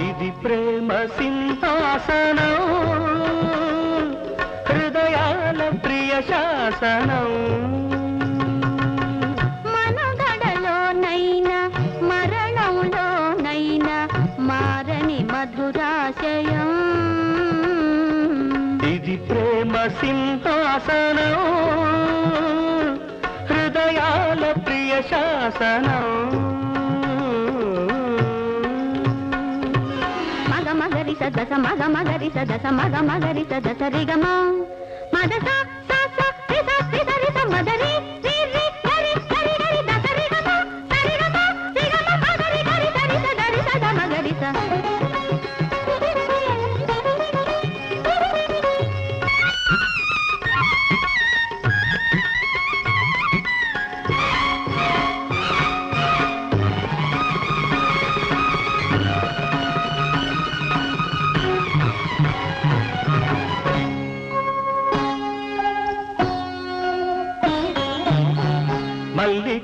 ఇది ప్రేమ సింహాసనం హృదయాల ప్రియ శాసనం. మధురాశయం. ఇది ప్రేమ సింహాసనం. విజయాల ప్రియ శాసనం. మగ మగరి సదస మగ మగరి సదస మగ మగరి సదస రిగమ మదస మదరి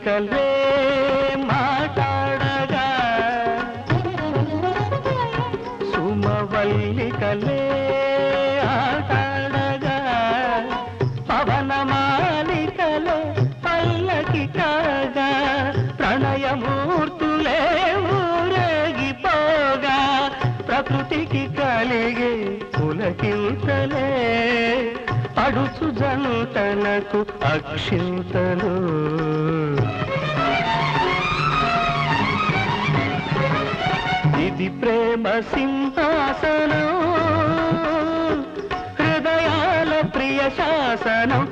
మల్లికలే మాట్లాడగా. సుమవల్లికలే ఆటాడగా. పవనమాలికలే పల్లకి కాగా. ప్రణయమూర్తులే ఊరేగిపోగా. ప్రకృతికి కలిగే పులకింతలే పడుచు జంటనకు అక్షింతలు. ఇది ప్రేమ సింహాసనం హృదయాల ప్రియ శాసనం.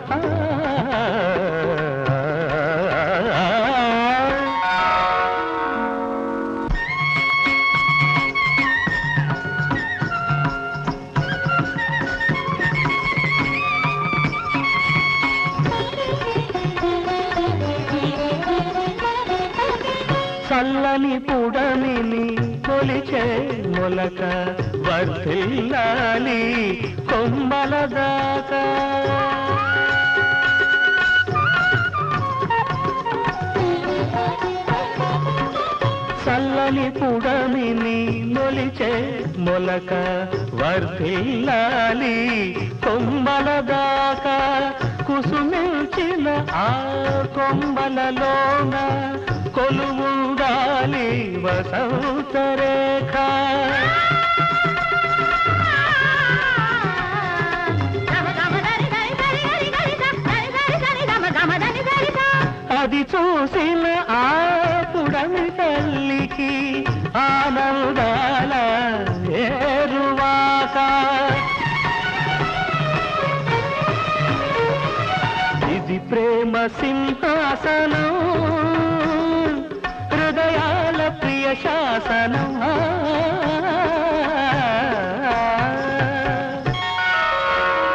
చల్లని పుడమిని కొలిచే మొలక వర్ధిల్లాలి కొమ్మల దాకా. చల్లని పుడమిని మొలిచే మొలక వర్ధిల్లాలి కొమ్మల దాకా. కుసుమిల్చిన ఆ కొమ్మలలోన కొలువుండాలి వసంత రేఖ అది చూసిన ఆ పుడమి తల్లికి ఆనందాల ఏరువాక ఇది ప్రేమ సింహాసనం. శాసనం